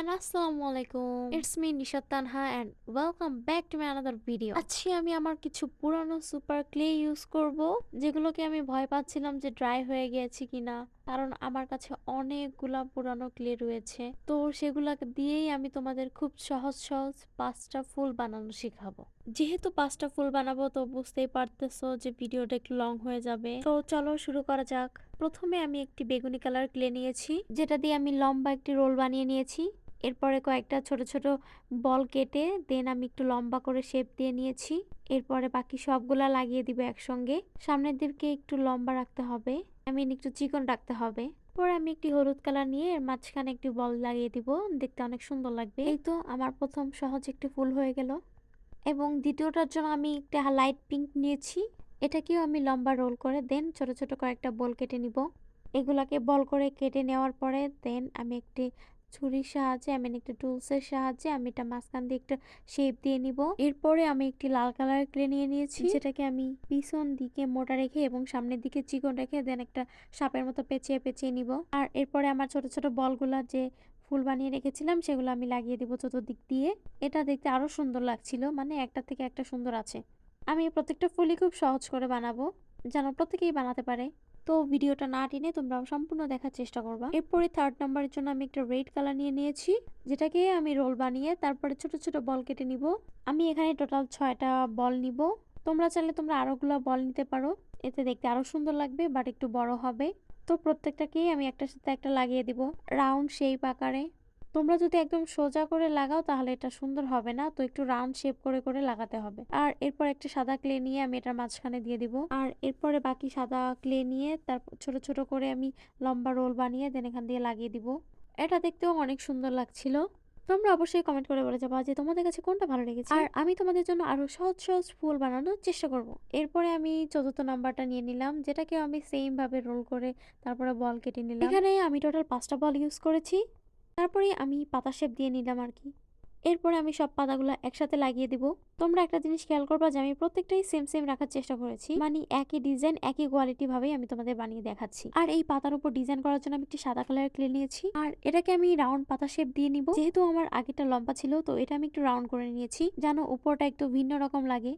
and আসসালামু আলাইকুম it's me Tanha welcome back to my another video আজকে আমি আমার কিছু পুরানো সুপার ক্লে ইউজ করব, যেগুলোকে আমি ভয় পাচ্ছিলাম যে ড্রাই হয়ে গিয়েছে কিনা, কারণ আমার কাছে অনেকগুলা পুরানো ক্লে রয়েছে। তো সেগুলোকে দিয়েই আমি তোমাদের খুব সহজ সহজ পাঁচটা ফুল বানানো শেখাবো। যেহেতু পাঁচটা ফুল বানাবো, তো বুঝতেই পারতেছো যে ভিডিওটা একটু লং হয়ে যাবে। তো চলো শুরু করা যাক। প্রথমে আমি একটি বেগুনি কালার ক্লে নিয়েছি, যেটা দিয়ে আমি লম্বা একটি রোল বানিয়ে নিয়েছি। এরপরে কয়েকটা ছোট ছোট বল কেটে দেন আমি একটু লম্বা করে শেপ দিয়ে নিয়েছি। এরপরে বাকি সবগুলা লাগিয়ে দিব একসঙ্গে। সামনের দিকে একটু লম্বা রাখতে হবে। আমি একটু চিকন রাখতে হবে। পরে আমি একটি হলুদ কালার নিয়ে এর মাঝখানে একটি বল লাগিয়ে দিব। দেখতে অনেক সুন্দর লাগবে। এই তো আমার প্রথম সহজ একটি ফুল হয়ে গেল। এবং দ্বিতীয়টার জন্য আমি একটা লাইট পিঙ্ক নিয়েছি। এটাকেও আমি লম্বা রোল করে দেন ছোট ছোট কয়েকটা বল কেটে নিব। এগুলাকে বল করে কেটে নেওয়ার পরে দেন আমি একটি ছুরির সাহায্যে, আমি একটি টুলসের সাহায্যে আমি এটা মাঝখান দিয়ে একটা শেপ দিয়ে নিব। এরপরে আমি একটি লাল কালার ক্লে নিয়ে নিয়েছি। যেটাকে আমি পিছন দিকে মোটা রেখে এবং সামনের দিকে চিকন রেখে দেন একটা সাপের মতো পেঁচিয়ে পেঁচিয়ে নিব। আর এরপরে আমার ছোট ছোট বলগুলা যে ফুল বানিয়ে রেখেছিলাম, সেগুলো আমি লাগিয়ে দিব চতুর্দিক দিয়ে। এটা দেখতে আরও সুন্দর লাগছিল মানে একটা থেকে একটা সুন্দর আছে। আমি প্রত্যেকটা ফুলই খুব সহজ করে বানাবো, যেন প্রত্যেকেই বানাতে পারে। তো ভিডিওটা না টেনে তোমরা সম্পূর্ণ দেখার চেষ্টা করবা। এরপরে থার্ড নাম্বারের জন্য আমি একটা রেড কালার নিয়ে নিয়েছি, যেটাকে আমি রোল বানিয়ে তারপরে ছোট ছোট বল কেটে নিব। আমি এখানে টোটাল ছয়টা বল নিব। তোমরা চাইলে তোমরা আরোগুলো বল নিতে পারো। এতে দেখতে আরও সুন্দর লাগবে বাট একটু বড় হবে। তো প্রত্যেকটাকেই আমি একটার সাথে একটা লাগিয়ে দিব। রাউন্ড শেপ আকারে। তোমরা যদি একদম সোজা করে লাগাও, তাহলে এটা সুন্দর হবে না। তো একটু রাউন্ড শেপ করে করে লাগাতে হবে। আর এরপর একটা সাদা ক্লে নিয়ে আমি এটার মাঝখানে দিয়ে দিব। আর এরপরে বাকি সাদা ক্লে নিয়ে তার ছোট ছোট করে আমি লম্বা রোল বানিয়ে দেন এখান দিয়ে লাগিয়ে দিব। এটা দেখতেও অনেক সুন্দর লাগছিল। তোমরা অবশ্যই কমেন্ট করে বলে যাবা যে তোমাদের কাছে কোনটা ভালো লেগেছে। আর আমি তোমাদের জন্য আরও সহজ সহজ ফুল বানানোর চেষ্টা করব। এরপরে আমি চতুর্থ নাম্বারটা নিয়ে নিলাম যেটাকে আমি সেম ভাবে রোল করে তারপরে বল কেটে নিলাম। এখানে আমি টোটাল পাঁচটা বল ইউজ করেছি। তারপরে আমি পাতা শেপ দিয়ে নিলাম আর কি। এরপরে আমি সব পাতাগুলো একসাথে লাগিয়ে দিব। তোমরা একটা জিনিস খেয়াল করবা যে আমি প্রত্যেকটাই সেম সেম রাখার চেষ্টা করেছি। মানে একই ডিজাইন একই কোয়ালিটি ভাবেই আমি তোমাদের বানিয়ে দেখাচ্ছি। আর এই পাতার উপর ডিজাইন করার জন্য আমি একটি সাদা কালারের ক্লে নিয়েছি। আর এটাকে আমি রাউন্ড পাতা শেপ দিয়ে নিব। যেহেতু আমার আগেটা লম্বা ছিল, তো এটা আমি একটু রাউন্ড করে নিয়েছি। যেন উপরটা একটু ভিন্ন রকম লাগে।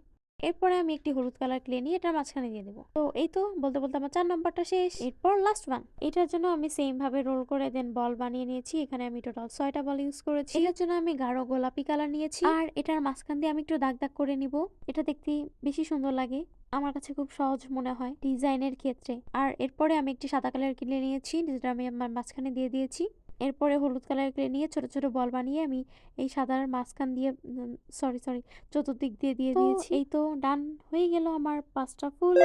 এরপরে আমি একটি হলুদ কালার ক্লে নিয়ে এটার মাঝখানে দিয়ে দেবো। তো এই তো বলতে বলতে আমার চার নম্বরটা শেষ। এরপর লাস্ট ওয়ান এটার জন্য আমি সেম ভাবে রোল করে দেন বল বানিয়ে নিয়েছি। এখানে আমি টোটাল ছয়টা বল ইউজ করেছি। এটার জন্য আমি গাঢ় গোলাপি কালার নিয়েছি। আর এটার মাঝখান দিয়ে আমি একটু দাগ দাগ করে নিব। এটা দেখতে বেশি সুন্দর লাগে। আমার কাছে খুব সহজ মনে হয় ডিজাইনের ক্ষেত্রে। আর এরপরে আমি একটি সাদা কালার কিনে নিয়েছি। যেটা আমি আমার মাঝখানে দিয়ে দিয়েছি। এরপরে হলুদ কালার ক্লে নিয়ে ছোট ছোট বল বানিয়ে আমি এই সাদার মাঝখান দিয়ে সরি সরি চতুর্দিক দিয়ে দিয়ে দিয়েছি। এই তো ডান হয়ে গেল আমার পাঁচটা ফুল।